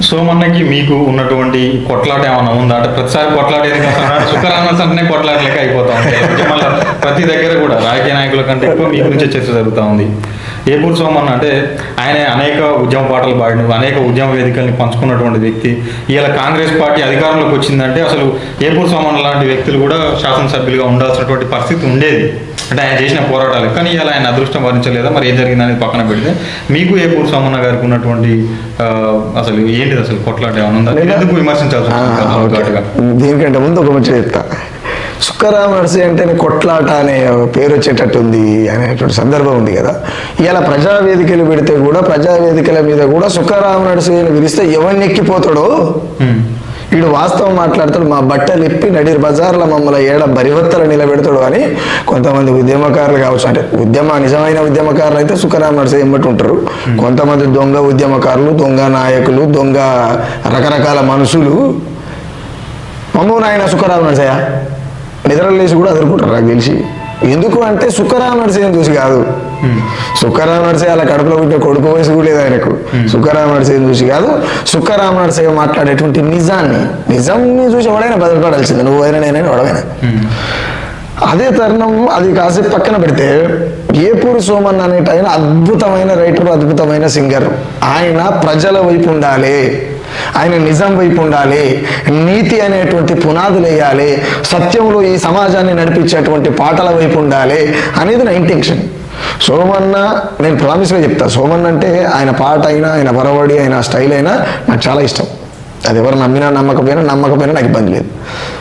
సోమన్నకి మీకు ఉన్నటువంటి కొట్లాట ఏమైనా ఉందా? అంటే ప్రతిసారి కొట్లాట ఎందుకు అంటేనే కొట్లాట లెక్క అయిపోతా ఉంటాయి మళ్ళీ ప్రతి దగ్గర కూడా రాజకీయ నాయకుల కంటే ఎక్కువ మీ గురించి చర్చ జరుగుతూ ఉంది. ఏపూర్ సోమన్న అంటే ఆయన అనేక ఉద్యమ పాటలు పాడిన అనేక ఉద్యమ వేదికల్ని పంచుకున్నటువంటి వ్యక్తి. ఇలా కాంగ్రెస్ పార్టీ అధికారంలోకి వచ్చిందంటే అసలు ఏపూర్ సోమన్న లాంటి వ్యక్తులు కూడా శాసనసభ్యులుగా ఉండాల్సినటువంటి పరిస్థితి ఉండేది. అంటే ఆయన చేసిన పోరాటాలు. కానీ ఇలా ఆయన అదృష్టం వరించలేదా? మరి ఏం జరిగింది అనేది పక్కన పెడితే మీకు ఏపూర్ సోమన్న గారికి ఉన్నటువంటి అసలు ఏంటిది అసలు కొట్లాట? ఏమైనా ఉందా? మీరు ఎందుకు విమర్శించాల్సి ఆ, వస్తుంది ఓకే. ఘాటుగా? దీనికంటే ముందు ఒక ముచ్చట చెప్తా. సుక్కరామ నర్సి అంటే కొట్లాట అనే పేరు వచ్చేటట్టు ఉంది అనేటువంటి సందర్భం ఉంది కదా. ఇలా ప్రజావేదికలు పెడితే కూడా ప్రజావేదికల మీద కూడా సుక్కరామ నర్సి అని పిలిస్తే ఎవరిని ఎక్కిపోతాడో. వీడు వాస్తవం మాట్లాడతాడు మా బట్టలు ఇప్పి నడిర్ బజార్ల మమ్మల్ని ఏడ బరివత్తలు నిలబెడతాడు అని కొంతమంది ఉద్యమకారులు కావచ్చు అంటే ఉద్యమ నిజమైన ఉద్యమకారులు అయితే సుఖరామ నడిసే ఎమ్మటి ఉంటారు. కొంతమంది దొంగ ఉద్యమకారులు దొంగ నాయకులు దొంగ రకరకాల మనుషులు. మమ్మూ నాయన సుఖరామ నడిసయ్య నిద్రలు లేచి కూడా అదురుకుంటారు నాకు తెలిసి. ఎందుకు అంటే సుఖరామ నడిసేయని చూసి కాదు. సుఖరామ నడిసే అలా కడుపులో పుట్టిన కొడుకు వయసు కూడా లేదు ఆయనకు. సుఖరామ నడిసేయని చూసి కాదు. సుఖరామ నడిసే మాట్లాడేటువంటి నిజాన్ని నిజాన్ని చూసి ఎవడైనా బదలపడాల్సింది. నువ్వు అయినా నేనైనా ఎవడైనా అదే తరుణం అది కాసేపు పక్కన పెడితే ఏపూరి సోమన్ అనేట ఆయన అద్భుతమైన రైటర్ అద్భుతమైన సింగర్. ఆయన ప్రజల వైపు ఉండాలి. ఆయన నిజం వైపు ఉండాలి నీతి అనేటువంటి పునాదులు వేయాలి సత్యంలో ఈ సమాజాన్ని నడిపించేటువంటి పాటల వైపు ఉండాలి అనేది నా ఇంటెన్షన్ సోమన్న నేను ప్రామిస్గా చెప్తా సోమన్ అంటే ఆయన పాట అయినా ఆయన బరవడి ఆయన స్టైల్ అయినా నాకు చాలా ఇష్టం. అది ఎవరు నమ్మినా నమ్మకపోయినా నమ్మకపోయినా నాకు ఇబ్బంది లేదు.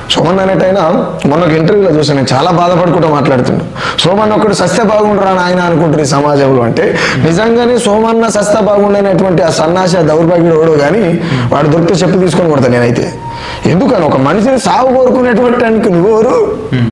సోమన్ అనేటైనా మొన్న ఒక ఇంటర్వ్యూలో చూసాను నేను చాలా బాధపడుకుంటూ మాట్లాడుతున్నాను సోమన్ ఒక్కడు సస్త బాగుండరా ఆయన అనుకుంటారు ఈ సమాజంలో అంటే నిజంగానే సోమన్న సస్త బాగుండైనటువంటి ఆ సన్నాసి ఆ దౌర్భాగ్యుడు ఎవడో కానీ వాడు దొరికితే చెప్పు తీసుకొని కొడతాను నేనైతే. ఎందుకని? ఒక మనిషిని సాగు కోరుకునేటువంటి నువ్వెవరు?